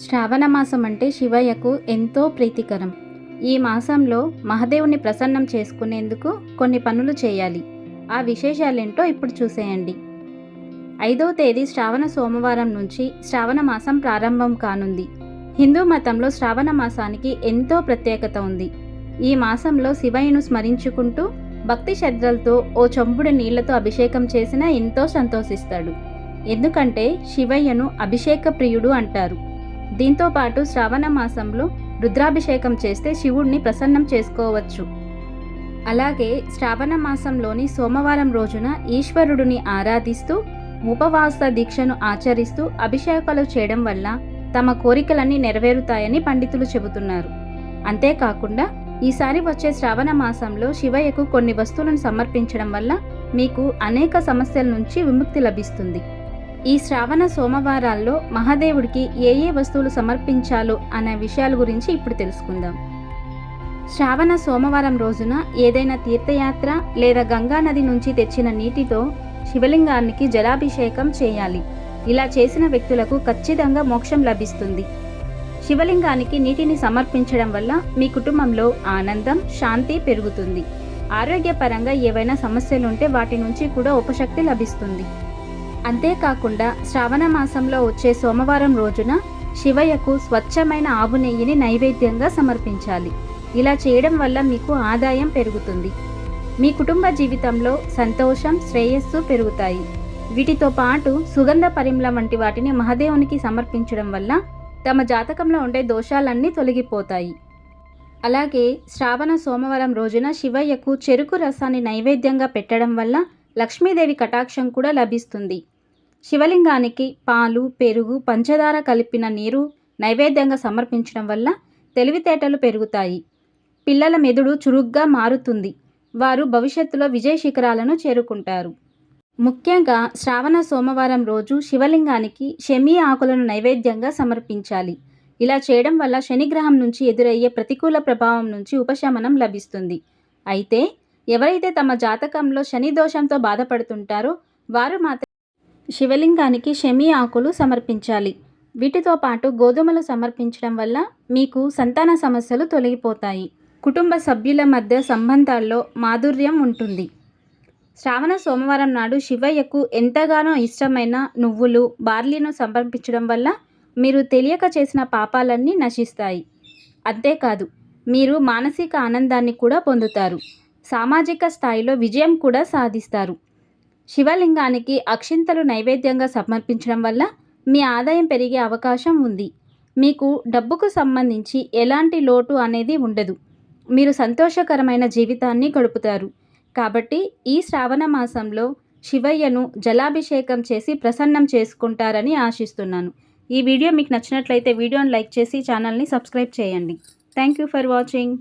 శ్రావణ మాసం అంటే శివయ్యకు ఎంతో ప్రీతికరం. ఈ మాసంలో మహదేవుని ప్రసన్నం చేసుకునేందుకు కొన్ని పనులు చేయాలి. ఆ విశేషాలేంటో ఇప్పుడు చూసేయండి. ఐదవ తేదీ శ్రావణ సోమవారం నుంచి శ్రావణ మాసం ప్రారంభం కానుంది. హిందూ మతంలో శ్రావణ మాసానికి ఎంతో ప్రత్యేకత ఉంది. ఈ మాసంలో శివయ్యను స్మరించుకుంటూ భక్తి శ్రద్ధలతో ఓ చెంబుడు నీళ్ళతో అభిషేకం చేసినా ఎంతో సంతోషిస్తాడు. ఎందుకంటే శివయ్యను అభిషేక ప్రియుడు అంటారు. దీంతో పాటు శ్రావణ మాసంలో రుద్రాభిషేకం చేస్తే శివుణ్ణి ప్రసన్నం చేసుకోవచ్చు. అలాగే శ్రావణ మాసంలోని సోమవారం రోజున ఈశ్వరుడిని ఆరాధిస్తూ ఉపవాస దీక్షను ఆచరిస్తూ అభిషేకాలు చేయడం వల్ల తమ కోరికలన్నీ నెరవేరుతాయని పండితులు చెబుతున్నారు. అంతేకాకుండా ఈసారి వచ్చే శ్రావణ మాసంలో శివయ్యకు కొన్ని వస్తువులను సమర్పించడం వల్ల మీకు అనేక సమస్యల నుంచి విముక్తి లభిస్తుంది. ఈ శ్రావణ సోమవారాల్లో మహాదేవుడికి ఏ ఏ వస్తువులు సమర్పించాలో అనే విషయాల గురించి ఇప్పుడు తెలుసుకుందాం. శ్రావణ సోమవారం రోజున ఏదైనా తీర్థయాత్ర లేదా గంగా నది నుంచి తెచ్చిన నీటితో శివలింగానికి జలాభిషేకం చేయాలి. ఇలా చేసిన వ్యక్తులకు ఖచ్చితంగా మోక్షం లభిస్తుంది. శివలింగానికి నీటిని సమర్పించడం వల్ల మీ కుటుంబంలో ఆనందం శాంతి పెరుగుతుంది. ఆరోగ్యపరంగా ఏవైనా సమస్యలుంటే వాటి నుంచి కూడా ఉపశక్తి లభిస్తుంది. అంతేకాకుండా శ్రావణ మాసంలో వచ్చే సోమవారం రోజున శివయ్యకు స్వచ్ఛమైన ఆవు నెయ్యిని నైవేద్యంగా సమర్పించాలి. ఇలా చేయడం వల్ల మీకు ఆదాయం పెరుగుతుంది. మీ కుటుంబ జీవితంలో సంతోషం శ్రేయస్సు పెరుగుతాయి. వీటితో పాటు సుగంధ పరిమళం వంటి వాటిని మహాదేవునికి సమర్పించడం వల్ల తమ జాతకంలో ఉండే దోషాలన్నీ తొలగిపోతాయి. అలాగే శ్రావణ సోమవారం రోజున శివయ్యకు చెరుకు రసాన్ని నైవేద్యంగా పెట్టడం వల్ల లక్ష్మీదేవి కటాక్షం కూడా లభిస్తుంది. శివలింగానికి పాలు పెరుగు పంచదార కలిపిన నీరు నైవేద్యంగా సమర్పించడం వల్ల తెలివితేటలు పెరుగుతాయి. పిల్లల మెదడు చురుగ్గా మారుతుంది. వారు భవిష్యత్తులో విజయ శిఖరాలను చేరుకుంటారు. ముఖ్యంగా శ్రావణ సోమవారం రోజు శివలింగానికి షమి ఆకులను నైవేద్యంగా సమర్పించాలి. ఇలా చేయడం వల్ల శనిగ్రహం నుంచి ఎదురయ్యే ప్రతికూల ప్రభావం నుంచి ఉపశమనం లభిస్తుంది. అయితే ఎవరైతే తమ జాతకంలో శని దోషంతో బాధపడుతుంటారో వారు మాత్రం శివలింగానికి షమి ఆకులు సమర్పించాలి. వీటితో పాటు గోధుమలు సమర్పించడం వల్ల మీకు సంతాన సమస్యలు తొలగిపోతాయి. కుటుంబ సభ్యుల మధ్య సంబంధాల్లో మాధుర్యం ఉంటుంది. శ్రావణ సోమవారం నాడు శివయ్యకు ఎంతగానో ఇష్టమైన నువ్వులు బార్లీను సమర్పించడం వల్ల మీరు తెలియక చేసిన పాపాలన్నీ నశిస్తాయి. అంతేకాదు మీరు మానసిక ఆనందాన్ని కూడా పొందుతారు. సామాజిక స్థాయిలో విజయం కూడా సాధిస్తారు. శివలింగానికి అక్షింతలు నైవేద్యంగా సమర్పించడం వల్ల మీ ఆదాయం పెరిగే అవకాశం ఉంది. మీకు డబ్బుకు సంబంధించి ఎలాంటి లోటు అనేది ఉండదు. మీరు సంతోషకరమైన జీవితాన్ని గడుపుతారు. కాబట్టి ఈ శ్రావణ మాసంలో శివయ్యను జలాభిషేకం చేసి ప్రసన్నం చేసుకుంటారని ఆశిస్తున్నాను. ఈ వీడియో మీకు నచ్చినట్లయితే వీడియోని లైక్ చేసి ఛానల్ని సబ్స్క్రైబ్ చేయండి. Thank you for watching.